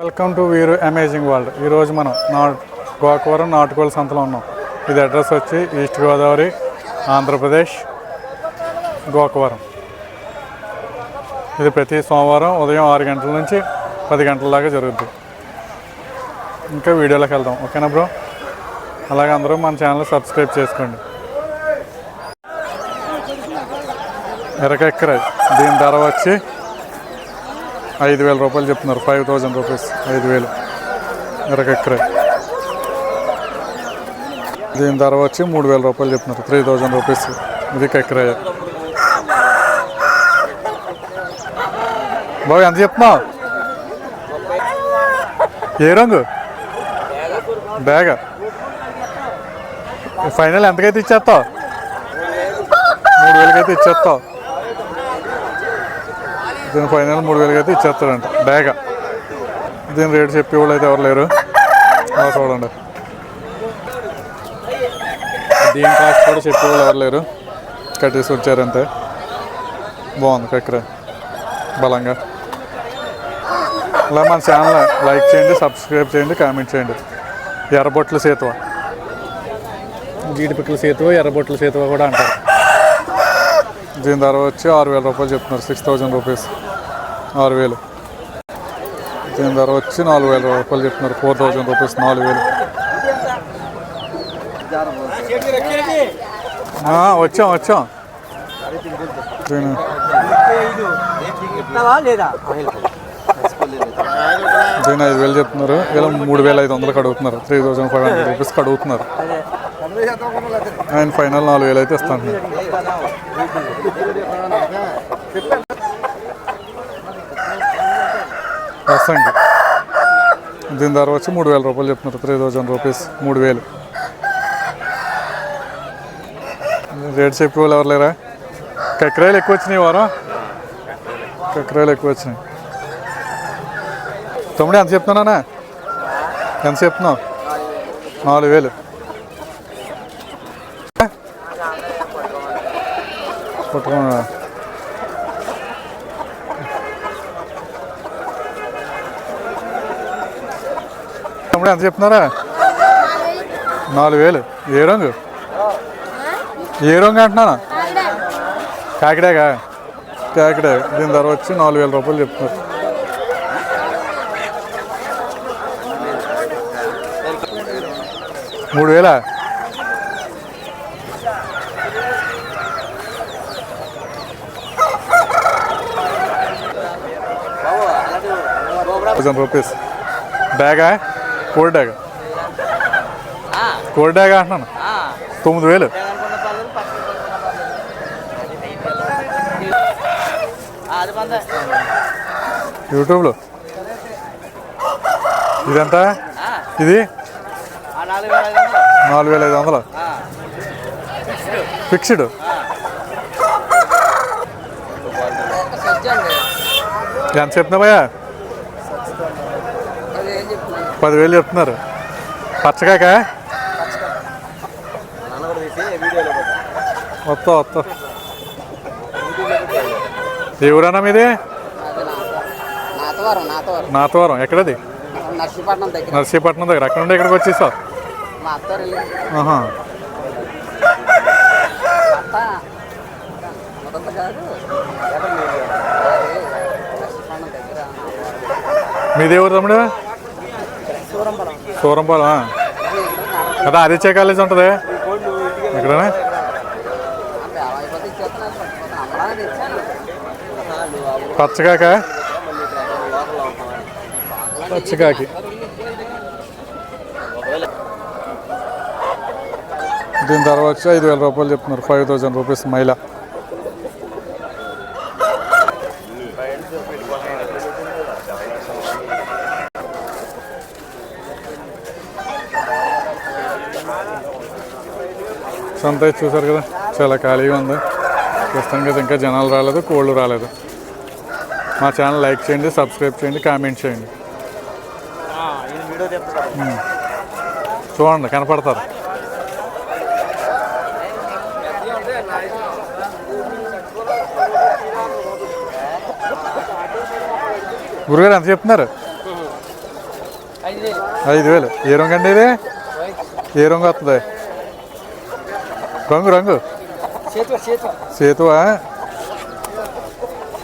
Welcome to వీరు amazing world ఈరోజు మనం నా గోకవరం నాటుకోళ్ళ సంతలో ఉన్నాం. ఇది అడ్రస్ వచ్చి ఈస్ట్ గోదావరి ఆంధ్రప్రదేశ్ గోకవరం. ఇది ప్రతి సోమవారం ఉదయం ఆరు గంటల నుంచి పది గంటల దాకా జరుగుద్ది. ఇంకా వీడియోలోకి వెళ్దాం. ఓకేనా బ్రో? అలాగే అందరూ మన ఛానల్ సబ్స్క్రైబ్ చేసుకోండి. ఎరకెక్కర దీని ధర వచ్చి ఐదు వేల రూపాయలు చెప్తున్నారు. ఫైవ్ థౌజండ్ రూపీస్ ఐదు వేలు. ఎరకెక్కర. దీని ధర వచ్చి మూడు వేల రూపాయలు చెప్తున్నారు. త్రీ థౌజండ్ రూపీస్ ఇది కక్కరాయ బాబు ఎంత చెప్తున్నావు? ఏ రంగు? బ్యాగ్. ఫైనల్ ఎంతకైతే ఇచ్చేస్తావు? మూడు వేలకైతే ఇచ్చేస్తావు. దీని ఫైనల్ మూడు వేలకి అయితే ఇచ్చేస్తాడంట బ్యాగ్. దీని రేట్ చెప్పేవాళ్ళు అయితే ఎవరు లేరు. అలా చూడండి. దీని కాస్ట్ కూడా చెప్పేవాళ్ళు ఎవరు లేరు. కట్టేసి వచ్చారంతే. బాగుంది కక్కర. బలంగా. అలా మన ఛానల్ లైక్ చేయండి సబ్స్క్రైబ్ చేయండి కామెంట్ చేయండి. ఎర్రబొట్ల సేతువ. జీడిపిక్కల సేతువ ఎర్రబొట్ల సేతువ కూడా అంటారు. దీని ధర వచ్చి ఆరు వేల రూపాయలు చెప్తున్నారు సిక్స్ థౌజండ్ రూపీస్ ఆరు వేలు. దీని ధర వచ్చి నాలుగు వేల రూపాయలు చెప్తున్నారు ఫోర్ థౌజండ్ రూపీస్ నాలుగు వేలు. వచ్చాం వచ్చాం. దీని ఐదు వేలు చెప్తున్నారు ఇలా మూడు వేల ఐదు వందలకు అడుగుతున్నారు త్రీ థౌజండ్ ఫైవ్ హండ్రెడ్ రూపీస్కి అడుగుతున్నారు. ఆయన ఫైనల్ నాలుగు వేలు అయితే ఇస్తాను. వస్తాండి. దీని ధర వచ్చి మూడు వేల రూపాయలు చెప్తున్నారు. త్రీ థౌజండ్ రూపీస్ మూడు వేలు. రేట్ చెప్పి వాళ్ళు ఎవరు లేరా? కక్రాయిలు ఎక్కువ వచ్చినాయి వారం? కక్రాయిలు ఎక్కువ వచ్చినాయి. తమ్ముడు ఎంత చెప్తున్నానా ఎంత చెప్తున్నావు? నాలుగు వేలు. పట్టుకున్నా తమ్ముడు ఎంత చెప్తున్నారా? నాలుగు వేలు. ఏ రంగు? ఏ రంగు అంటున్నానా? కాకిడాగా కాకిడా దీని ధర వచ్చి నాలుగు వేల రూపాయలు చెప్తున్నారు. మూడు వేలా? థౌసండ్ రూపీస్ బ్యాగా కోడి డాగా కోడి డాగా అంటున్నాను తొమ్మిది వేలు యూట్యూబ్లో ఇదంతా ఇది నాలుగు వేల ఐదు వందలు నాలుగు వేల ఐదు వందలు ఆ. ఫిక్స్డ్ ఎంత ఏం చెప్తున్నాను పదివేలు చెప్తున్నారు. పచ్చకాక వస్తా వస్తా ఏ ఊరన్నా మీది? నాతవరం. ఎక్కడది? నర్సీపట్నం దగ్గర. అక్కడ నుండి ఇక్కడికి వచ్చేసావు? ఆహా అత్త మొదట కాదు ఎక్కడ మీరు? అది నర్సీపట్నం దగ్గర మీదేవరు తమ్ముడు? సూరంపాలెం అదే ఆదిత్య కాలేజ్ ఉంటుంది. ఇక్కడనే పచ్చకాక పచ్చకాకి దీని తర్వాత ఐదు వేల రూపాయలు చెప్తున్నారు ఫైవ్ థౌజండ్ రూపీస్ మహిళ. అయితే చూసారు కదా చాలా ఖాళీగా ఉంది. ప్రస్తుతానికి అయితే ఇంకా జనాలు రాలేదు కోళ్ళు రాలేదు. మా ఛానల్ లైక్ చేయండి సబ్స్క్రైబ్ చేయండి కామెంట్ చేయండి. చూడండి కనపడతారు. గురుగారు ఎంత చెప్తున్నారు? ఐదు వేలు. ఏ రంగు అండి ఇది? ఏ రంగు వస్తుంది? రంగు రంగు. సేతువా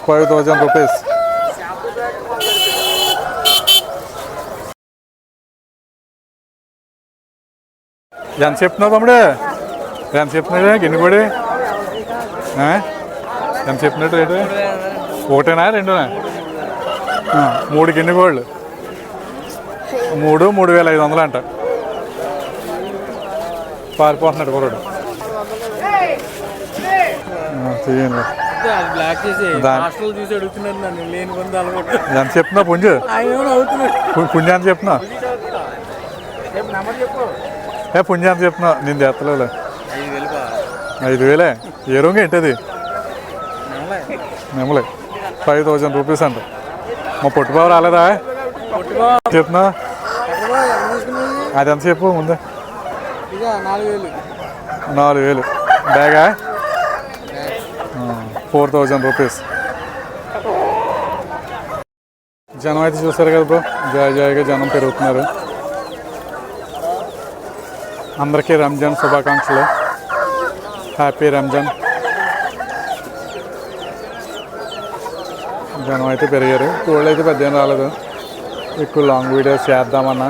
ఫైవ్ థౌజండ్ రూపీస్. ఎంత చెప్తున్నావు తమ్ముడు? ఎంత చెప్తున్నాడు గిన్నె కూడా ఎంత చెప్పినట్టు రేటు? ఒకటేనా రెండునా? మూడు గిన్నె గోళ్ళు. మూడు మూడు వేల ఐదు వందలు అంట. పారిపోతున్నాడు కుర్రాడు. ఎంత చెప్తున్నా పుంజు? పుంజు ఎంత చెప్తున్నా ఏ పుంజు ఎంత చెప్తున్నా నేను చేస్తలే ఐదు వేలు? ఏ రంగు ఏంటది? నెమలే. ఫైవ్ థౌజండ్ రూపీస్ అంట. మా పొట్టుబాబు రాలేదా? చెప్తున్నా అది ఎంత చెప్పు ముందే. నాలుగు వేలు. నాలుగు వేలు. బ్యాగా? Four thousand rupees. జనం అయితే చూసారు కదా బ్రో. జాయ్ జాయిగా జనం పెరుగుతున్నారు. అందరికీ రంజాన్ శుభాకాంక్షలు. హ్యాపీ రంజాన్. జనం అయితే పెరిగారు. కోళ్ళు అయితే పెద్ద ఏం రాలేదు. ఎక్కువ లాంగ్ వీడియోస్ చేద్దామన్నా.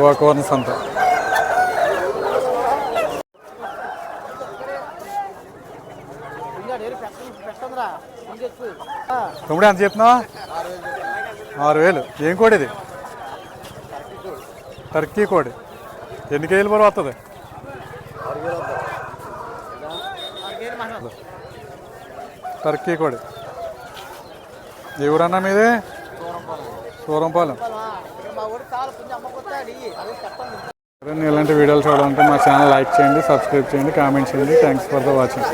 గోకవర్ణ సంత. తమ్ముడు ఎంత చెప్తున్నావా? ఆరు వేలు ఏం కోడి ఇది? టర్కీ కోడి. ఎన్ని కేజీలు బరువు వస్తుంది టర్కీ కోడి. ఏ మీదే మీది? సూరంపాలెం. మరిన్ని ఇలాంటి వీడియోలు చూడాలంటే మా ఛానల్ లైక్ చేయండి సబ్స్క్రైబ్ చేయండి కామెంట్ చేయండి. Thanks for the watching